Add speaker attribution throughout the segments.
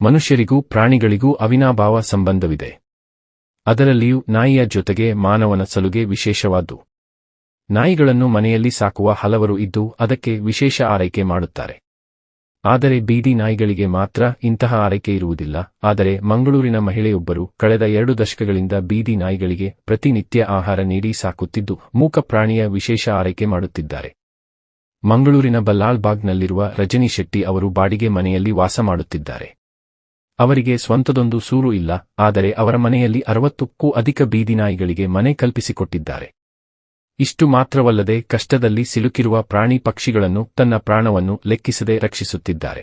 Speaker 1: ಮನುಷ್ಯರಿಗೂ ಪ್ರಾಣಿಗಳಿಗೂ ಅವಿನಾಭಾವ ಸಂಬಂಧವಿದೆ. ಅದರಲ್ಲಿಯೂ ನಾಯಿಯ ಜೊತೆಗೆ ಮಾನವನ ಸಲುಗೆ ವಿಶೇಷವಾದ್ದು. ನಾಯಿಗಳನ್ನು ಮನೆಯಲ್ಲಿ ಸಾಕುವ ಹಲವರು ಇದ್ದು ಅದಕ್ಕೆ ವಿಶೇಷ ಆರೈಕೆ ಮಾಡುತ್ತಾರೆ. ಆದರೆ ಬೀದಿ ನಾಯಿಗಳಿಗೆ ಮಾತ್ರ ಇಂತಹ ಆರೈಕೆ ಇರುವುದಿಲ್ಲ. ಆದರೆ ಮಂಗಳೂರಿನ ಮಹಿಳೆಯೊಬ್ಬರು ಕಳೆದ ಎರಡು ದಶಕಗಳಿಂದ ಬೀದಿ ನಾಯಿಗಳಿಗೆ ಪ್ರತಿನಿತ್ಯ ಆಹಾರ ನೀಡಿ ಸಾಕುತ್ತಿದ್ದು ಮೂಕ ಪ್ರಾಣಿಯ ವಿಶೇಷ ಆರೈಕೆ ಮಾಡುತ್ತಿದ್ದಾರೆ. ಮಂಗಳೂರಿನ ಬಲ್ಲಾಳ್ಬಾಗ್ನಲ್ಲಿರುವ ರಜನಿ ಶೆಟ್ಟಿ ಅವರು ಬಾಡಿಗೆ ಮನೆಯಲ್ಲಿ ವಾಸ ಮಾಡುತ್ತಿದ್ದಾರೆ. ಅವರಿಗೆ ಸ್ವಂತದೊಂದು ಸೂರು ಇಲ್ಲ, ಆದರೆ ಅವರ ಮನೆಯಲ್ಲಿ ಅರವತ್ತಕ್ಕೂ ಅಧಿಕ ಬೀದಿನಾಯಿಗಳಿಗೆ ಮನೆ ಕಲ್ಪಿಸಿಕೊಟ್ಟಿದ್ದಾರೆ. ಇಷ್ಟು ಮಾತ್ರವಲ್ಲದೆ ಕಷ್ಟದಲ್ಲಿ ಸಿಲುಕಿರುವ ಪ್ರಾಣಿ ಪಕ್ಷಿಗಳನ್ನು ತನ್ನ ಪ್ರಾಣವನ್ನು ಲೆಕ್ಕಿಸದೆ ರಕ್ಷಿಸುತ್ತಿದ್ದಾರೆ.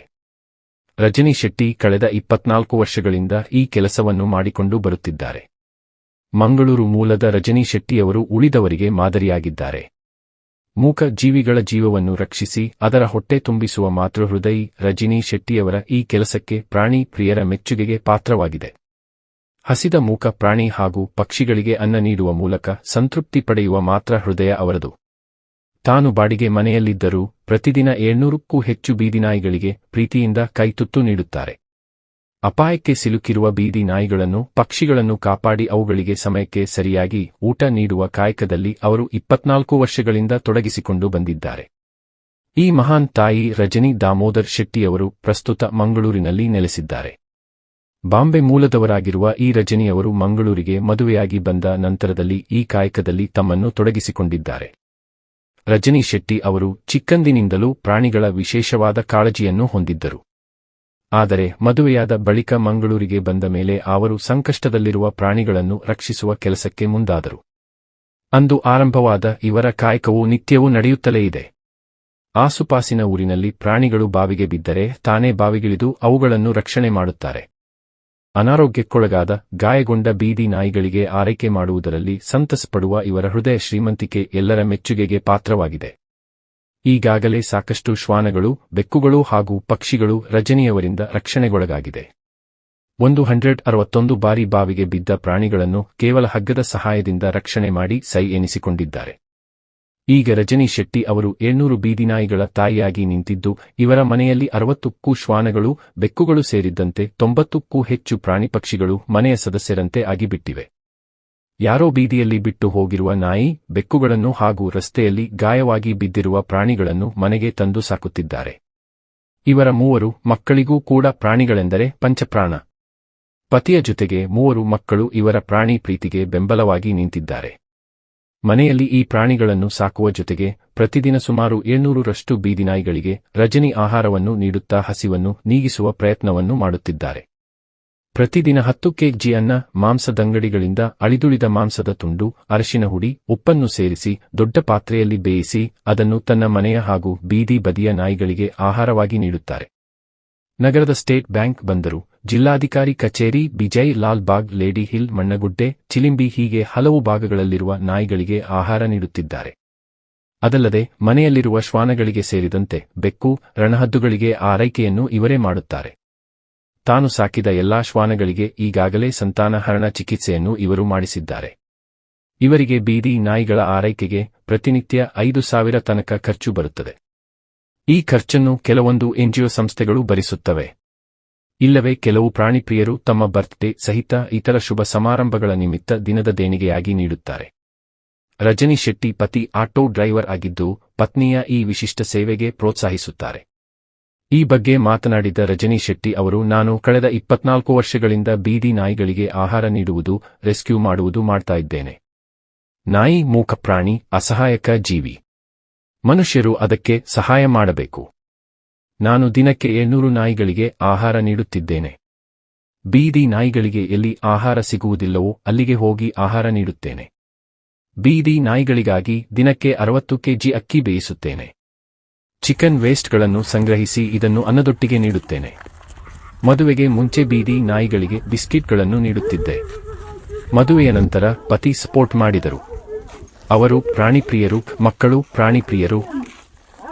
Speaker 1: ರಜನಿ ಶೆಟ್ಟಿ ಕಳೆದ ಇಪ್ಪತ್ನಾಲ್ಕು ವರ್ಷಗಳಿಂದ ಈ ಕೆಲಸವನ್ನು ಮಾಡಿಕೊಂಡು ಬರುತ್ತಿದ್ದಾರೆ. ಮಂಗಳೂರು ಮೂಲದ ರಜನಿ ಶೆಟ್ಟಿಯವರು ಉಳಿದವರಿಗೆ ಮಾದರಿಯಾಗಿದ್ದಾರೆ. ಮೂಕ ಜೀವಿಗಳ ಜೀವವನ್ನು ರಕ್ಷಿಸಿ, ಅದರ ಹೊಟ್ಟೆ ತುಂಬಿಸುವ ಮಾತೃಹೃದಯಿ ರಜಿನಿ ಶೆಟ್ಟಿಯವರ ಈ ಕೆಲಸಕ್ಕೆ ಪ್ರಾಣಿ ಪ್ರಿಯರ ಮೆಚ್ಚುಗೆಗೆ ಪಾತ್ರವಾಗಿದೆ. ಹಸಿದ ಮೂಕ ಪ್ರಾಣಿ ಹಾಗೂ ಪಕ್ಷಿಗಳಿಗೆ ಅನ್ನ ನೀಡುವ ಮೂಲಕ ಸಂತೃಪ್ತಿ ಪಡೆಯುವ ಮಾತ್ರ ಹೃದಯ ಅವರದು. ತಾನು ಬಾಡಿಗೆ ಮನೆಯಲ್ಲಿದ್ದರೂ ಪ್ರತಿದಿನ ಏಳ್ನೂರಕ್ಕೂ ಹೆಚ್ಚು ಬೀದಿನಾಯಿಗಳಿಗೆ ಪ್ರೀತಿಯಿಂದ ಕೈತುತ್ತು ನೀಡುತ್ತಾರೆ. ಅಪಾಯಕ್ಕೆ ಸಿಲುಕಿರುವ ಬೀದಿ ನಾಯಿಗಳನ್ನು, ಪಕ್ಷಿಗಳನ್ನು ಕಾಪಾಡಿ ಅವುಗಳಿಗೆ ಸಮಯಕ್ಕೆ ಸರಿಯಾಗಿ ಊಟ ನೀಡುವ ಕಾಯಕದಲ್ಲಿ ಅವರು ಇಪ್ಪತ್ನಾಲ್ಕು ವರ್ಷಗಳಿಂದ ತೊಡಗಿಸಿಕೊಂಡು ಬಂದಿದ್ದಾರೆ. ಈ ಮಹಾನ್ ತಾಯಿ ರಜನಿ ದಾಮೋದರ್ ಶೆಟ್ಟಿಯವರು ಪ್ರಸ್ತುತ ಮಂಗಳೂರಿನಲ್ಲಿ ನೆಲೆಸಿದ್ದಾರೆ. ಬಾಂಬೆ ಮೂಲದವರಾಗಿರುವ ಈ ರಜನಿಯವರು ಮಂಗಳೂರಿಗೆ ಮದುವೆಯಾಗಿ ಬಂದ ನಂತರದಲ್ಲಿ ಈ ಕಾಯಕದಲ್ಲಿ ತಮ್ಮನ್ನು ತೊಡಗಿಸಿಕೊಂಡಿದ್ದಾರೆ. ರಜನಿ ಶೆಟ್ಟಿ ಅವರು ಚಿಕ್ಕಂದಿನಿಂದಲೂ ಪ್ರಾಣಿಗಳ ವಿಶೇಷವಾದ ಕಾಳಜಿಯನ್ನು ಹೊಂದಿದ್ದರು. ಆದರೆ ಮದುವೆಯಾದ ಬಳಿಕ ಮಂಗಳೂರಿಗೆ ಬಂದ ಮೇಲೆ ಅವರು ಸಂಕಷ್ಟದಲ್ಲಿರುವ ಪ್ರಾಣಿಗಳನ್ನು ರಕ್ಷಿಸುವ ಕೆಲಸಕ್ಕೆ ಮುಂದಾದರು. ಅಂದು ಆರಂಭವಾದ ಇವರ ಕಾಯಕವು ನಿತ್ಯವೂ ನಡೆಯುತ್ತಲೇ ಇದೆ. ಆಸುಪಾಸಿನ ಊರಿನಲ್ಲಿ ಪ್ರಾಣಿಗಳು ಬಾವಿಗೆ ಬಿದ್ದರೆ ತಾನೇ ಬಾವಿಗಿಳಿದು ಅವುಗಳನ್ನು ರಕ್ಷಣೆ ಮಾಡುತ್ತಾರೆ. ಅನಾರೋಗ್ಯಕ್ಕೊಳಗಾದ ಗಾಯಗೊಂಡ ಬೀದಿ ನಾಯಿಗಳಿಗೆ ಆರೈಕೆ ಮಾಡುವುದರಲ್ಲಿ ಸಂತಸಪಡುವ ಇವರ ಹೃದಯ ಶ್ರೀಮಂತಿಕೆ ಎಲ್ಲರ ಮೆಚ್ಚುಗೆಗೆ ಪಾತ್ರವಾಗಿದೆ. ಈಗಾಗಲೇ ಸಾಕಷ್ಟು ಶ್ವಾನಗಳು, ಬೆಕ್ಕುಗಳು ಹಾಗೂ ಪಕ್ಷಿಗಳು ರಜನಿಯವರಿಂದ ರಕ್ಷಣೆಗೊಳಗಾಗಿದೆ. ಒಂದು ಹಂಡ್ರೆಡ್ ಅರವತ್ತೊಂದು ಬಾರಿ ಬಾವಿಗೆ ಬಿದ್ದ ಪ್ರಾಣಿಗಳನ್ನು ಕೇವಲ ಹಗ್ಗದ ಸಹಾಯದಿಂದ ರಕ್ಷಣೆ ಮಾಡಿ ಸೈ ಎನಿಸಿಕೊಂಡಿದ್ದಾರೆ. ಈಗ ರಜನಿ ಶೆಟ್ಟಿ ಅವರು ಏಳ್ನೂರು ಬೀದಿನಾಯಿಗಳ ತಾಯಿಯಾಗಿ ನಿಂತಿದ್ದು, ಇವರ ಮನೆಯಲ್ಲಿ ಅರವತ್ತಕ್ಕೂ ಶ್ವಾನಗಳು, ಬೆಕ್ಕುಗಳು ಸೇರಿದ್ದಂತೆ ತೊಂಬತ್ತಕ್ಕೂ ಹೆಚ್ಚು ಪ್ರಾಣಿ ಪಕ್ಷಿಗಳು ಮನೆಯ ಸದಸ್ಯರಂತೆ ಆಗಿಬಿಟ್ಟಿವೆ. ಯಾರೋ ಬೀದಿಯಲ್ಲಿ ಬಿಟ್ಟು ಹೋಗಿರುವ ನಾಯಿ, ಬೆಕ್ಕುಗಳನ್ನು ಹಾಗೂ ರಸ್ತೆಯಲ್ಲಿ ಗಾಯವಾಗಿ ಬಿದ್ದಿರುವ ಪ್ರಾಣಿಗಳನ್ನು ಮನೆಗೆ ತಂದು ಸಾಕುತ್ತಿದ್ದಾರೆ. ಇವರ ಮೂವರು ಮಕ್ಕಳಿಗೂ ಕೂಡ ಪ್ರಾಣಿಗಳೆಂದರೆ ಪಂಚಪ್ರಾಣ. ಪತಿಯ ಜೊತೆಗೆ ಮೂವರು ಮಕ್ಕಳು ಇವರ ಪ್ರಾಣಿ ಪ್ರೀತಿಗೆ ಬೆಂಬಲವಾಗಿ ನಿಂತಿದ್ದಾರೆ. ಮನೆಯಲ್ಲಿ ಈ ಪ್ರಾಣಿಗಳನ್ನು ಸಾಕುವ ಜೊತೆಗೆ ಪ್ರತಿದಿನ ಸುಮಾರು ಏಳ್ನೂರರಷ್ಟು ಬೀದಿನಾಯಿಗಳಿಗೆ ರಜನಿ ಆಹಾರವನ್ನು ನೀಡುತ್ತಾ ಹಸಿವನ್ನು ನೀಗಿಸುವ ಪ್ರಯತ್ನವನ್ನು ಮಾಡುತ್ತಿದ್ದಾರೆ. ಪ್ರತಿದಿನ ಹತ್ತು ಕೆಜಿ ಅನ್ನ ಮಾಂಸದಂಗಡಿಗಳಿಂದ ಅಳಿದುಳಿದ ಮಾಂಸದ ತುಂಡು, ಅರಶಿನ ಹುಡಿ, ಉಪ್ಪನ್ನು ಸೇರಿಸಿ, ದೊಡ್ಡ ಪಾತ್ರೆಯಲ್ಲಿ ಬೇಯಿಸಿ, ಅದನ್ನು ತನ್ನ ಮನೆಯ ಹಾಗೂ ಬೀದಿ ಬದಿಯ ನಾಯಿಗಳಿಗೆ ಆಹಾರವಾಗಿ ನೀಡುತ್ತಾರೆ. ನಗರದ ಸ್ಟೇಟ್ ಬ್ಯಾಂಕ್ ಬಂದರು. ಜಿಲ್ಲಾಧಿಕಾರಿ ಕಚೇರಿ ಬಿಜಯ್ ಲಾಲ್ ಬಾಗ್, ಲೇಡಿ ಹಿಲ್, ಮಣ್ಣಗುಡ್ಡೆ, ಚಿಲಿಂಬಿ ಹೀಗೆ ಹಲವು ಭಾಗಗಳಲ್ಲಿರುವ ನಾಯಿಗಳಿಗೆ ಆಹಾರ ನೀಡುತ್ತಿದ್ದಾರೆ. ಅದಲ್ಲದೆ, ಮನೆಯಲ್ಲಿರುವ ಶ್ವಾನಗಳಿಗೆ ಸೇರಿದಂತೆ ಬೆಕ್ಕು, ರಣಹದ್ದುಗಳಿಗೆ ಆರೈಕೆಯನ್ನು ಇವರೇ ಮಾಡುತ್ತಾರೆ. ತಾನು ಸಾಕಿದ ಎಲ್ಲಾ ಶ್ವಾನಗಳಿಗೆ ಈಗಾಗಲೇ ಸಂತಾನಹರಣ ಚಿಕಿತ್ಸೆಯನ್ನು ಇವರು ಮಾಡಿಸಿದ್ದಾರೆ. ಇವರಿಗೆ ಬೀದಿ ನಾಯಿಗಳ ಆರೈಕೆಗೆ ಪ್ರತಿನಿತ್ಯ ಐದು ಸಾವಿರ ತನಕ ಖರ್ಚು ಬರುತ್ತದೆ. ಈ ಖರ್ಚನ್ನು ಕೆಲವೊಂದು ಎನ್ಜಿಒ ಸಂಸ್ಥೆಗಳು ಭರಿಸುತ್ತವೆ. ಇಲ್ಲವೇ ಕೆಲವು ಪ್ರಾಣಿಪ್ರಿಯರು ತಮ್ಮ ಬರ್ತ್ಡೇ ಸಹಿತ ಇತರ ಶುಭ ಸಮಾರಂಭಗಳ ನಿಮಿತ್ತ ದಿನದ ದೇಣಿಗೆಯಾಗಿ ನೀಡುತ್ತಾರೆ. ರಜನಿ ಶೆಟ್ಟಿ ಪತಿ ಆಟೋ ಡ್ರೈವರ್ ಆಗಿದ್ದು, ಪತ್ನಿಯ ಈ ವಿಶಿಷ್ಟ ಸೇವೆಗೆ ಪ್ರೋತ್ಸಾಹಿಸುತ್ತಾರೆ. ಈ ಬಗ್ಗೆ ಮಾತನಾಡಿದ ರಜನಿ ಶೆಟ್ಟಿ ಅವರು, ನಾನು ಕಳೆದ ಇಪ್ಪತ್ನಾಲ್ಕು ವರ್ಷಗಳಿಂದ ಬೀದಿ ನಾಯಿಗಳಿಗೆ ಆಹಾರ ನೀಡುವುದು, ರೆಸ್ಕ್ಯೂ ಮಾಡುವುದು ಮಾಡ್ತಾ ಇದ್ದೇನೆ. ನಾಯಿ, ಮೂಕ, ಪ್ರಾಣಿ, ಅಸಹಾಯಕ ಜೀವಿ. ಮನುಷ್ಯರು ಅದಕ್ಕೆ ಸಹಾಯ ಮಾಡಬೇಕು. ನಾನು ದಿನಕ್ಕೆ ಏಳ್ನೂರು ನಾಯಿಗಳಿಗೆ ಆಹಾರ ನೀಡುತ್ತಿದ್ದೇನೆ. ಬೀದಿ ನಾಯಿಗಳಿಗೆ ಎಲ್ಲಿ ಆಹಾರ ಸಿಗುವುದಿಲ್ಲವೋ ಅಲ್ಲಿಗೆ ಹೋಗಿ ಆಹಾರ ನೀಡುತ್ತೇನೆ. ಬೀದಿ ನಾಯಿಗಳಿಗಾಗಿ ದಿನಕ್ಕೆ ಅರವತ್ತು ಕೆಜಿ ಅಕ್ಕಿ ಬೇಯಿಸುತ್ತೇನೆ. ಚಿಕನ್ ವೇಸ್ಟ್ಗಳನ್ನು ಸಂಗ್ರಹಿಸಿ ಇದನ್ನು ಅನ್ನದೊಟ್ಟಿಗೆ ನೀಡುತ್ತೇನೆ. ಮದುವೆಗೆ ಮುಂಚೆ ಬೀದಿ ನಾಯಿಗಳಿಗೆ ಬಿಸ್ಕಿಟ್ಗಳನ್ನು ನೀಡುತ್ತಿದ್ದೆ. ಮದುವೆಯ ನಂತರ ಪತಿ ಸಪೋರ್ಟ್ ಮಾಡಿದರು. ಅವರು ಪ್ರಾಣಿಪ್ರಿಯರು, ಮಕ್ಕಳು ಪ್ರಾಣಿಪ್ರಿಯರು.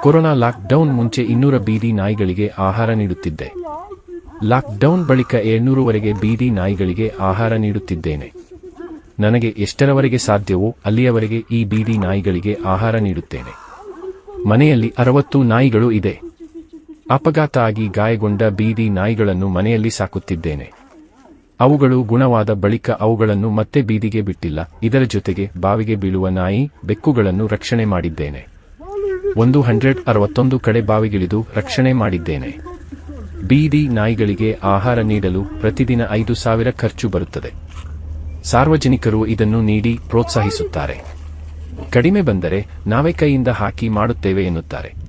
Speaker 1: ಕೊರೋನಾ ಲಾಕ್ಡೌನ್ ಮುಂಚೆ ಇನ್ನೂರ ಬೀದಿ ನಾಯಿಗಳಿಗೆ ಆಹಾರ ನೀಡುತ್ತಿದ್ದೆ. ಲಾಕ್ಡೌನ್ ಬಳಿಕ ಏಳ್ನೂರುವರೆಗೆ ಬೀದಿ ನಾಯಿಗಳಿಗೆ ಆಹಾರ ನೀಡುತ್ತಿದ್ದೇನೆ. ನನಗೆ ಎಷ್ಟರವರೆಗೆ ಸಾಧ್ಯವೋ ಅಲ್ಲಿಯವರೆಗೆ ಈ ಬೀದಿ ನಾಯಿಗಳಿಗೆ ಆಹಾರ ನೀಡುತ್ತೇನೆ. ಮನೆಯಲ್ಲಿ ಅರವತ್ತು ನಾಯಿಗಳು ಇದೆ. ಅಪಘಾತ ಆಗಿ ಗಾಯಗೊಂಡ ಬೀದಿ ನಾಯಿಗಳನ್ನು ಮನೆಯಲ್ಲಿ ಸಾಕುತ್ತಿದ್ದೇನೆ. ಅವುಗಳು ಗುಣವಾದ ಬಳಿಕ ಅವುಗಳನ್ನು ಮತ್ತೆ ಬೀದಿಗೆ ಬಿಟ್ಟಿಲ್ಲ. ಇದರ ಜೊತೆಗೆ ಬಾವಿಗೆ ಬೀಳುವ ನಾಯಿ ಬೆಕ್ಕುಗಳನ್ನು ರಕ್ಷಣೆ ಮಾಡಿದ್ದೇನೆ. ಒಂದು ಹಂಡ್ರೆಡ್ ಅರವತ್ತೊಂದು ಕಡೆ ಬಾವಿಗಿಳಿದು ರಕ್ಷಣೆ ಮಾಡಿದ್ದೇನೆ. ಬೀದಿ ನಾಯಿಗಳಿಗೆ ಆಹಾರ ನೀಡಲು ಪ್ರತಿದಿನ ಐದು ಸಾವಿರ ಖರ್ಚು ಬರುತ್ತದೆ. ಸಾರ್ವಜನಿಕರು ಇದನ್ನು ನೀಡಿ ಪ್ರೋತ್ಸಾಹಿಸುತ್ತಾರೆ. ಕಡಿಮೆ ಬಂದರೆ ನಾವೇ ಕೈಯಿಂದ ಹಾಕಿ ಮಾಡುತ್ತೇವೆ ಎನ್ನುತ್ತಾರೆ.